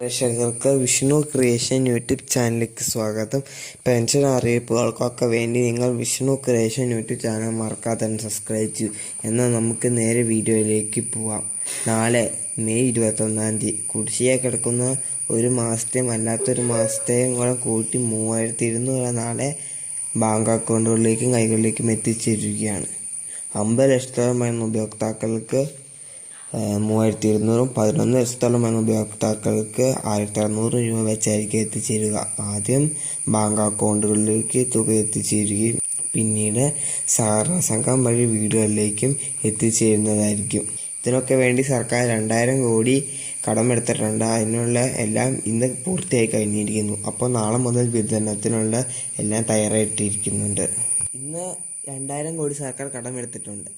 പ്രേക്ഷകർക്ക് Vishnu creation YouTube ചാനലിലേക്ക് സ്വാഗതം. പെൻഷൻ അറിയിപ്പുകൾക്കൊക്കെ വേണ്ടി നിങ്ങൾ വിഷ്ണു ക്രിയേഷൻ യൂട്യൂബ് ചാനൽ മറക്കാതെ സബ്സ്ക്രൈബ് ചെയ്യൂ. എന്നാൽ നമുക്ക് നേരെ വീഡിയോയിലേക്ക് പോവാം. നാളെ മെയ് ഇരുപത്തൊന്നാം തീയതി. കുടിശ്ശിയെ കിടക്കുന്ന ഒരു മാസത്തെയും അല്ലാത്തൊരു മാസത്തെയും കൂടെ കൂട്ടി മൂവായിരത്തി ഇരുന്നൂറ് നാളെ ബാങ്ക് അക്കൗണ്ടുകളിലേക്കും കൈകളിലേക്കും എത്തിച്ചേരുകയാണ്. അമ്പത് ലക്ഷത്തോളം ഉപയോക്താക്കൾക്ക് മൂവായിരത്തി ഇരുന്നൂറും പതിനൊന്ന് വരുന്ന ഉപയോക്താക്കൾക്ക് ആയിരത്തി അറുന്നൂറ് രൂപ വെച്ചായിരിക്കും എത്തിച്ചേരുക. ആദ്യം ബാങ്ക് അക്കൗണ്ടുകളിലേക്ക് തുക എത്തിച്ചേരുകയും പിന്നീട് സഹകരണ സംഘം വഴി വീടുകളിലേക്കും എത്തിച്ചേരുന്നതായിരിക്കും. ഇതിനൊക്കെ വേണ്ടി സർക്കാർ രണ്ടായിരം കോടി കടമെടുത്തിട്ടുണ്ട്. അതിനുള്ള എല്ലാം ഇന്ന് പൂർത്തിയായി കഴിഞ്ഞിരിക്കുന്നു. അപ്പോൾ നാളെ മുതൽ വിതരണത്തിനുള്ള എല്ലാം തയ്യാറായിട്ടിരിക്കുന്നുണ്ട്. ഇന്ന് രണ്ടായിരം കോടി സർക്കാർ കടമെടുത്തിട്ടുണ്ട്.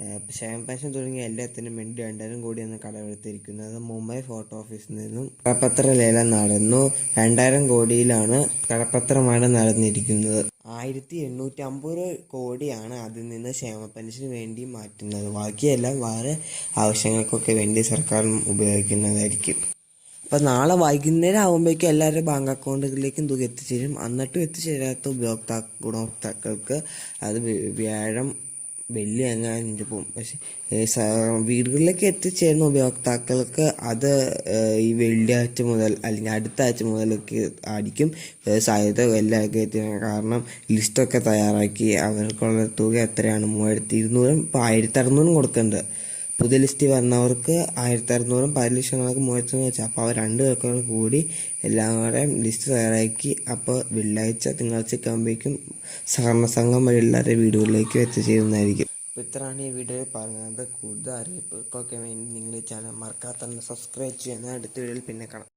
പെൻഷൻ തുടങ്ങിയ എല്ലാത്തിനും വേണ്ടി രണ്ടായിരം കോടിയാണ് കടമെടുത്തിരിക്കുന്നത് മുംബൈ ഫോർട്ട് ഓഫീസിൽ നിന്നും കടപ്പത്ര ലേലം നടന്നു. രണ്ടായിരം കോടിയിലാണ് കടപ്പത്രമാണ് നടന്നിരിക്കുന്നത്. ആയിരത്തി എണ്ണൂറ്റി അമ്പത് കോടിയാണ് അതിൽ നിന്ന് ക്ഷേമ പെൻഷന് വേണ്ടി മാറ്റുന്നത്. ബാക്കിയെല്ലാം വേറെ ആവശ്യങ്ങൾക്കൊക്കെ വേണ്ടി സർക്കാർ ഉപയോഗിക്കുന്നതായിരിക്കും. അപ്പം നാളെ വൈകുന്നേരം ആകുമ്പോഴേക്കും എല്ലാവരുടെ ബാങ്ക് അക്കൗണ്ടുകളിലേക്കും തുക എത്തിച്ചേരും. എന്നിട്ടും എത്തിച്ചേരാത്ത ഉപയോക്താ ഗുണഭോക്താക്കൾക്ക് അത് വ്യ- വ്യാഴം വെള്ളി അങ്ങനെ പോകും. പക്ഷെ വീടുകളിലേക്ക് എത്തിച്ചേരുന്ന ഉപയോക്താക്കൾക്ക് അത് ഈ വെള്ളിയാഴ്ച മുതൽ അല്ലെങ്കിൽ അടുത്ത ആഴ്ച മുതലൊക്കെ ആയിരിക്കും സാധ്യത എല്ലാവർക്കും എത്തിയത് കാരണം ലിസ്റ്റൊക്കെ തയ്യാറാക്കി അവർക്കുള്ള തുക എത്രയാണ്? മൂവായിരത്തി ഇരുന്നൂറും ആയിരത്തി അറുന്നൂറും കൊടുക്കുന്നുണ്ട്. പുതിയ ലിസ്റ്റ് വന്നവർക്ക് ആയിരത്തി അറുന്നൂറും പല ലക്ഷങ്ങൾക്ക് മൂവായിരത്തി വെച്ചാൽ അപ്പോൾ അവർ രണ്ട് പേർക്കും കൂടി എല്ലാം കൂടെ ലിസ്റ്റ് തയ്യാറാക്കി. അപ്പോൾ വെള്ളിയാഴ്ച തിങ്കളാഴ്ച ആകുമ്പോഴേക്കും സഹകരണ സംഘം വഴി എല്ലാവരുടെ വീടുകളിലേക്കും എത്തിച്ചേരുന്നതായിരിക്കും അപ്പോൾ ഇത്രയാണ് ഈ വീഡിയോയിൽ പറഞ്ഞത് കൂടുതൽ അറിയിപ്പുകൾക്കൊക്കെ വേണ്ടി നിങ്ങൾ ചാനൽ മറക്കാത്ത സബ്സ്ക്രൈബ് ചെയ്യുന്ന അടുത്ത വീഡിയോയിൽ പിന്നെ കാണാം.